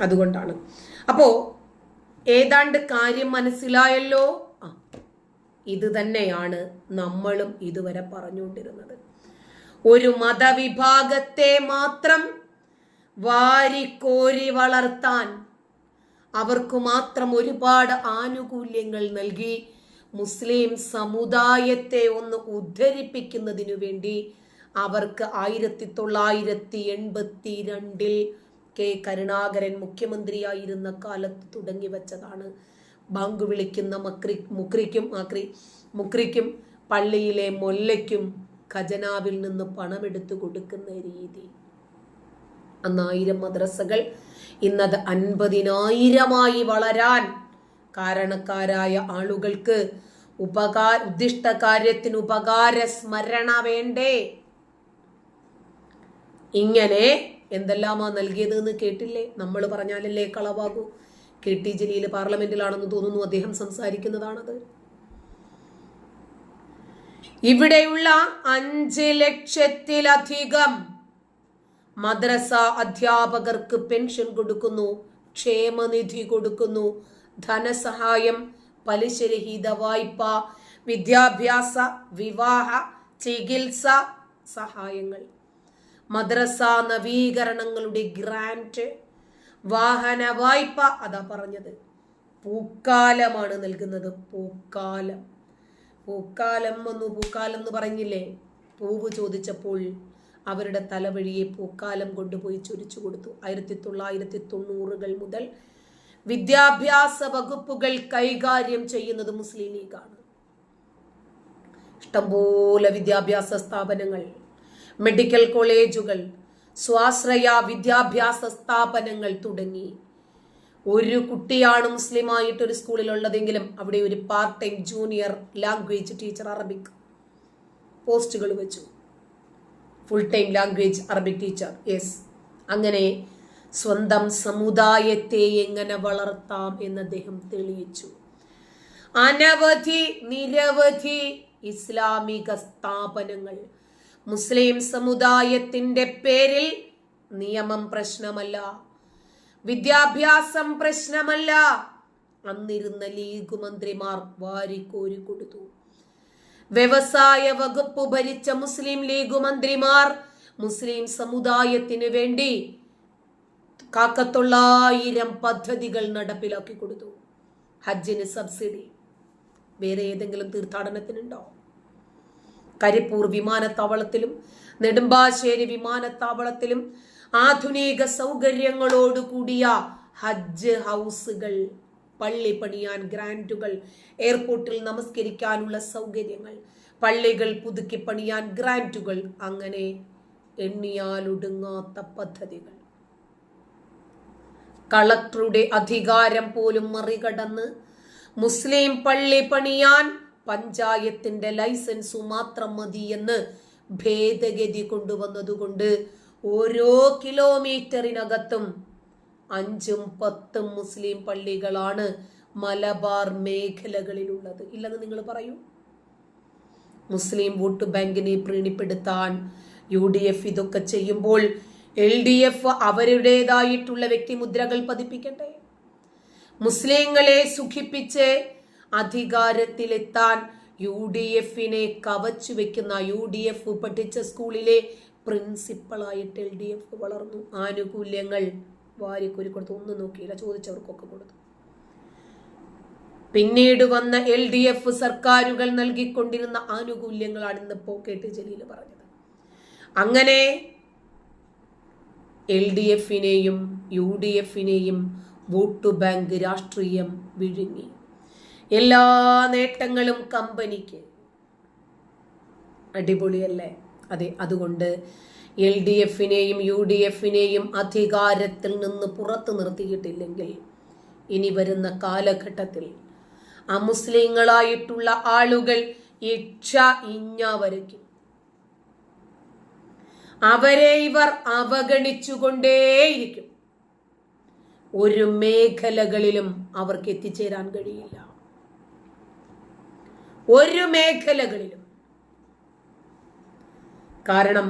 അതുകൊണ്ടാണ്. അപ്പോ ഏതാണ്ട് കാര്യം മനസ്സിലായല്ലോ? ഇത് തന്നെയാണ് നമ്മളും ഇതുവരെ പറഞ്ഞുകൊണ്ടിരുന്നത്. ഒരു മതവിഭാഗത്തെ മാത്രം വാരിക്കോരി വളർത്താൻ അവർക്ക് മാത്രം ഒരുപാട് ആനുകൂല്യങ്ങൾ നൽകി മുസ്ലിം സമുദായത്തെ ഒന്ന് ഉദ്ധരിപ്പിക്കുന്നതിനു വേണ്ടി അവർക്ക് ആയിരത്തി തൊള്ളായിരത്തി എൺപത്തി രണ്ടിൽ കെ കരുണാകരൻ മുഖ്യമന്ത്രിയായിരുന്ന കാലത്ത് തുടങ്ങി വെച്ചതാണ്. ബാങ്ക് വിളിക്കുന്ന മക്രി മുക്രിക്കും ആക്രി മുക്രിക്കും പള്ളിയിലെ മൊല്ലയ്ക്കും ഖജനാവിൽ നിന്ന് പണമെടുത്തു കൊടുക്കുന്ന രീതി. അന്നായിരം മദ്രസകൾ ഇന്നത് അൻപതിനായിരമായി വളരാൻ കാരണക്കാരായ ആളുകൾക്ക് ഉപകാര ഉദ്ദിഷ്ട കാര്യത്തിന് ഉപകാര സ്മരണ വേണ്ടേ? ഇങ്ങനെ എന്തെല്ലാമാ നൽകിയത് എന്ന് കേട്ടില്ലേ? നമ്മൾ പറഞ്ഞാലല്ലേ കളവാകൂ. കെ ടി ജലീൽ പാർലമെന്റിലാണെന്ന് തോന്നുന്നു അദ്ദേഹം സംസാരിക്കുന്നതാണത്. ഇവിടെയുള്ള അഞ്ച് ലക്ഷത്തിലധികം മദ്രസ അധ്യാപകർക്ക് പെൻഷൻ കൊടുക്കുന്നു ക്ഷേമനിധി കൊടുക്കുന്നു ധനസഹായം പലിശരഹിത വായ്പ വിദ്യാഭ്യാസ വിവാഹ ചികിത്സ സഹായങ്ങൾ. മദ്രസ നവീകരണങ്ങളുടെ ഗ്രാന്റ് വാഹന വായ്പ അതാ പറഞ്ഞത്. പൂക്കാലമാണ് നൽകുന്നത്. പൂക്കാലം. പൂക്കാലം വന്നു പൂക്കാലം എന്ന് പറഞ്ഞില്ലേ? പൂവ് ചോദിച്ചപ്പോൾ അവരുടെ തലവഴിയെ പൂക്കാലം കൊണ്ടുപോയി ചൊരിച്ചു കൊടുത്തു. ആയിരത്തി തൊള്ളായിരത്തി തൊണ്ണൂറുകൾ മുതൽ വിദ്യാഭ്യാസ വകുപ്പുകൾ കൈകാര്യം ചെയ്യുന്നത് മുസ്ലിം ലീഗാണ്. ഇഷ്ടംപോലെ വിദ്യാഭ്യാസ സ്ഥാപനങ്ങൾ മെഡിക്കൽ കോളേജുകൾ സ്വാശ്രയ വിദ്യാഭ്യാസ സ്ഥാപനങ്ങൾ തുടങ്ങി. ഒരു കുട്ടിയാണ് മുസ്ലിമായിട്ട് ഒരു സ്കൂളിൽ ഉള്ളതെങ്കിലും അവിടെ ഒരു part time junior language teacher Arabic പോസ്റ്റുകൾ വെച്ചു. Full time language Arabic teacher yes അങ്ങനെ സ്വന്തം സമുദായത്തെ എങ്ങനെ വളർത്താം എന്ന് അദ്ദേഹം തെളിയിച്ചു. അനവധി നിരവധി ഇസ്ലാമിക സ്ഥാപനങ്ങൾ മുസ്ലിം സമുദായത്തിന്റെ പേരിൽ നിയമം പ്രശ്നമല്ല. വിദ്യാഭ്യാസം പ്രശ്നമല്ല. അന്നിരുന്ന ലീഗ് മന്ത്രിമാർ വാരിക്കോരി കൊടുത്തു. വ്യവസായ വകുപ്പ് ഭരിച്ച മുസ്ലിം ലീഗ് മന്ത്രിമാർ മുസ്ലിം സമുദായത്തിന് വേണ്ടി കാക്കത്തൊള്ളായിരം പദ്ധതികൾ നടപ്പിലാക്കി കൊടുത്തു. ഹജ്ജിന് സബ്സിഡി. വേറെ ഏതെങ്കിലും തീർത്ഥാടനത്തിനുണ്ടോ? കരിപ്പൂർ വിമാനത്താവളത്തിലും നെടുമ്പാശ്ശേരി വിമാനത്താവളത്തിലും ആധുനിക സൗകര്യങ്ങളോടുകൂടിയ ഹജ്ജ് ഹൗസുകൾ പള്ളി പണിയാൻ ഗ്രാൻഡുകൾ എയർപോർട്ടിൽ നമസ്കരിക്കാനുള്ള സൗകര്യങ്ങൾ പള്ളികൾ പുതുക്കി പണിയാൻ ഗ്രാൻഡുകൾ അങ്ങനെ എണ്ണിയാലൊടുങ്ങാത്ത പദ്ധതികൾ. കളക്ടറുടെ അധികാരം പോലും മറികടന്ന് മുസ്ലിം പള്ളി പണിയാൻ പഞ്ചായത്തിന്റെ ലൈസൻസു മാത്രം മതി എന്ന് ഭേദഗതി കൊണ്ടുവന്നതുകൊണ്ട് ഓരോ കിലോമീറ്ററിനകത്തും അഞ്ചും പത്തും മുസ്ലിം പള്ളികളാണ് മലബാർ മേഖലകളിലുള്ളത്. ഇല്ലെന്ന് നിങ്ങൾ പറയൂ. മുസ്ലിം വോട്ട് ബാങ്കിനെ പ്രീണിപ്പെടുത്താൻ യു ഡി എഫ് ഇതൊക്കെ ചെയ്യുമ്പോൾ എൽ ഡി എഫ് അവരുടേതായിട്ടുള്ള വ്യക്തിമുദ്രകൾ പതിപ്പിക്കട്ടെ? മുസ്ലിങ്ങളെ സുഖിപ്പിച്ച് അധികാരത്തിലെത്താൻ യു ഡി എഫിനെ കവച്ചു വെക്കുന്ന യു ഡി എഫ് പഠിച്ച സ്കൂളിലെ പ്രിൻസിപ്പളായിട്ട് എൽ ഡി എഫ് വളർന്നു. ആനുകൂല്യങ്ങൾ വാരിക്കൂരി കൊടുത്തു ഒന്നും നോക്കിയില്ല. ചോദിച്ചവർക്കൊക്കെ കൊടുത്തു. പിന്നീട് വന്ന എൽ ഡി എഫ് സർക്കാരുകൾ നൽകിക്കൊണ്ടിരുന്ന ആനുകൂല്യങ്ങളാണ് ഇന്നിപ്പോ പോക്കേട്ട് ജലീൽ പറഞ്ഞത്. അങ്ങനെ എൽ ഡി എഫിനെയും യു ഡി എഫിനെയും വോട്ട് ബാങ്ക് രാഷ്ട്രീയം വിഴുങ്ങി. എല്ലാ നേട്ടങ്ങളും കമ്പനിക്ക്. അടിപൊളിയല്ലേ? അതെ അതുകൊണ്ട് എൽ ഡി എഫിനെയും യു ഡി എഫിനെയും അധികാരത്തിൽ നിന്ന് പുറത്തു നിർത്തിയിട്ടില്ലെങ്കിൽ ഇനി വരുന്ന കാലഘട്ടത്തിൽ അമുസ്ലിങ്ങളായിട്ടുള്ള ആളുകൾ ഇച്ഛ ഇഞ്ഞ വരയ്ക്കും. അവരെ ഇവർ അവഗണിച്ചുകൊണ്ടേയിരിക്കും. ഒരു മേഖലകളിലും അവർക്ക് എത്തിച്ചേരാൻ കഴിയില്ല. ഒരു മേഖലകളിലും. കാരണം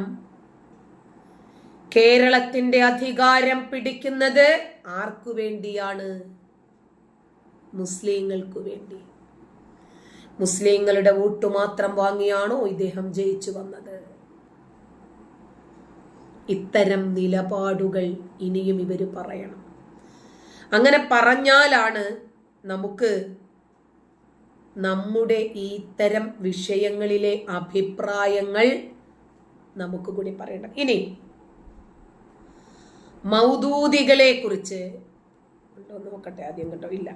കേരളത്തിന്റെ അധികാരം പിടിക്കുന്നത് ആർക്കു വേണ്ടിയാണ്? മുസ്ലിങ്ങൾക്ക് വേണ്ടി. മുസ്ലിങ്ങളുടെ വോട്ട് മാത്രം വാങ്ങിയാണോ ഇദ്ദേഹം ജയിച്ചു വന്നത്? ഇത്തരം നിലപാടുകൾ ഇനിയും ഇവർ പറയണം. അങ്ങനെ പറഞ്ഞാലാണ് നമുക്ക് നമ്മുടെ ഈ ഇത്തരം വിഷയങ്ങളിലെ അഭിപ്രായങ്ങൾ നമുക്ക് കൂടി പറയണം. ഇനി മൗദൂദികളെ കുറിച്ച് നോക്കട്ടെ ആദ്യം കേട്ടോ. ഇല്ല.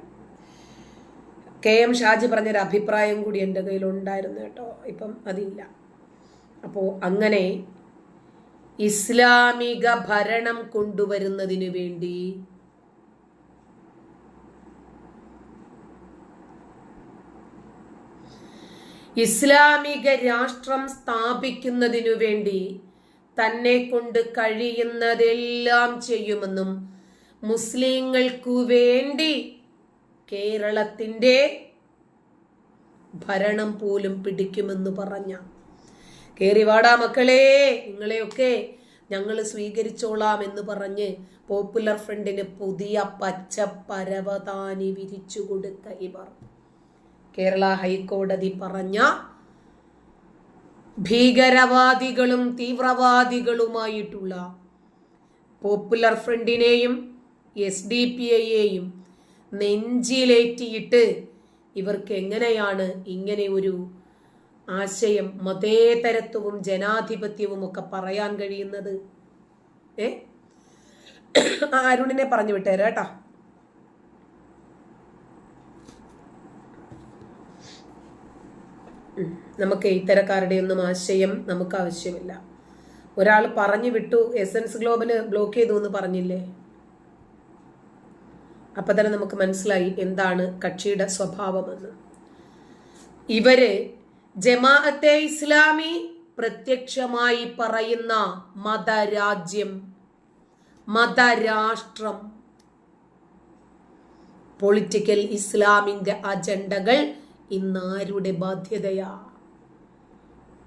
കെ എം ഷാജി പറഞ്ഞൊരു അഭിപ്രായം കൂടി എന്റെ കയ്യിൽ ഉണ്ടായിരുന്നു കേട്ടോ. ഇപ്പം അതില്ല. അപ്പോൾ അങ്ങനെ ഇസ്ലാമിക ഭരണം കൊണ്ടുവരുന്നതിന് വേണ്ടി ഇസ്ലാമിക രാഷ്ട്രം സ്ഥാപിക്കുന്നതിനു വേണ്ടി തന്നെ കൊണ്ട് കഴിയുന്നതെല്ലാം ചെയ്യുമെന്നും മുസ്ലിങ്ങൾക്കു വേണ്ടി കേരളത്തിന്റെ ഭരണം പോലും പിടിക്കുമെന്ന് പറഞ്ഞ. കേറിവാടാ മക്കളെ നിങ്ങളെയൊക്കെ ഞങ്ങൾ സ്വീകരിച്ചോളാം എന്ന് പറഞ്ഞ് പോപ്പുലർ ഫ്രണ്ടിന് പുതിയ പച്ച പരവതാനി വിരിച്ചു കൊടുത്ത ഇവർ. കേരള ഹൈക്കോടതി പറഞ്ഞ ഭീകരവാദികളും തീവ്രവാദികളുമായിട്ടുള്ള പോപ്പുലർ ഫ്രണ്ടിനെയും എസ് ഡി പി ഐയെയും നെഞ്ചിലേറ്റിയിട്ട് ഇവർക്ക് എങ്ങനെയാണ് ഇങ്ങനെ ഒരു ആശയം മതേതരത്വവും ജനാധിപത്യവും ഒക്കെ പറയാൻ കഴിയുന്നത്? ഏ? അരുണിനെ പറഞ്ഞു വിട്ടേരാ നമുക്ക് ഇത്തരക്കാരുടെ ഒന്നും ആശയം നമുക്ക് ആവശ്യമില്ല. ഒരാൾ പറഞ്ഞു വിട്ടു എസൻസ് ഗ്ലോബൽ ബ്ലോക്ക് ചെയ്തു എന്ന് പറഞ്ഞില്ലേ? അപ്പൊ തന്നെ നമുക്ക് മനസ്സിലായി എന്താണ് കക്ഷിയുടെ സ്വഭാവമെന്ന്. ഇവർ ജമാഅത്തെ ഇസ്ലാമി പ്രത്യക്ഷമായി പറയുന്ന മതരാജ്യം മതരാഷ്ട്രം പൊളിറ്റിക്കൽ ഇസ്ലാമിന്റെ അജണ്ടകൾ ഇന്ന് ആരുടെ ബാധ്യതയാ?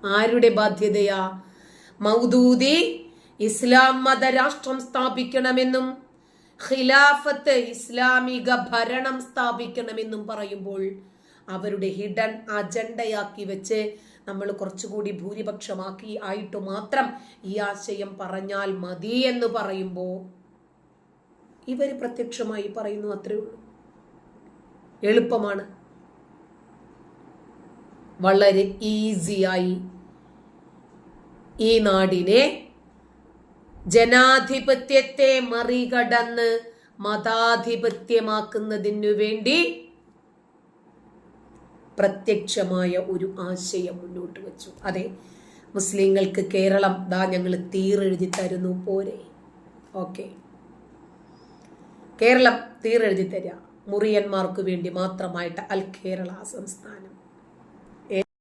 ആരുടെ ബാധ്യതയാ? മൗദൂദി ഇസ്ലാം മത രാഷ്ട്രം സ്ഥാപിക്കണമെന്നും ഖിലാഫത്ത് ഇസ്ലാമിക ഭരണം സ്ഥാപിക്കണമെന്നും പറയുമ്പോൾ അവരുടെ ഹിഡൻ അജണ്ടയാക്കി വെച്ച് നമ്മൾ കുറച്ചുകൂടി ഭൂരിപക്ഷമാക്കി ആയിട്ട് മാത്രം ഈ ആശയം പറഞ്ഞാൽ മതി എന്ന് പറയുമ്പോൾ ഇവർ പ്രത്യക്ഷമായി പറയുന്നു അത്രേ ഉള്ളൂ. എളുപ്പമാണ്. വളരെ ഈസിയായി ഈ നാടിനെ ജനാധിപത്യത്തെ മറികടന്ന് മതാധിപത്യമാക്കുന്നതിനു വേണ്ടി പ്രത്യക്ഷമായ ഒരു ആശയം മുന്നോട്ട് വെച്ചു. അതെ മുസ്ലിങ്ങൾക്ക് കേരളം ദാ ഞങ്ങൾ തീരെഴുതി തരുന്നു. പോരെ? ഓക്കെ. കേരളം തീരെഴുതി തരാ. മുറിയന്മാർക്ക് വേണ്ടി മാത്രമായിട്ട് അൽ കേരള സംസ്ഥാനം.